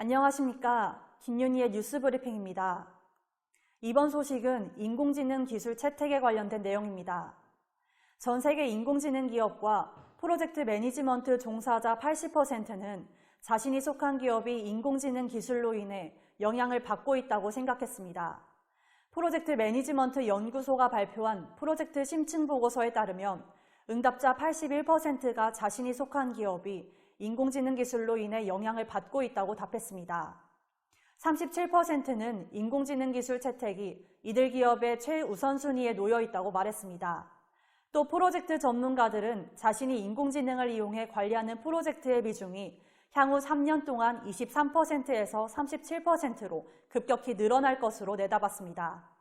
안녕하십니까. 김윤희의 뉴스 브리핑입니다. 이번 소식은 인공지능 기술 채택에 관련된 내용입니다. 전 세계 인공지능 기업과 프로젝트 매니지먼트 종사자 80%는 자신이 속한 기업이 인공지능 기술로 인해 영향을 받고 있다고 생각했습니다. 프로젝트 매니지먼트 연구소가 발표한 프로젝트 심층 보고서에 따르면 응답자 81%가 자신이 속한 기업이 인공지능 기술로 인해 영향을 받고 있다고 답했습니다. 37%는 인공지능 기술 채택이 이들 기업의 최우선순위에 놓여 있다고 말했습니다. 또 프로젝트 전문가들은 자신이 인공지능을 이용해 관리하는 프로젝트의 비중이 향후 3년 동안 23%에서 37%로 급격히 늘어날 것으로 내다봤습니다.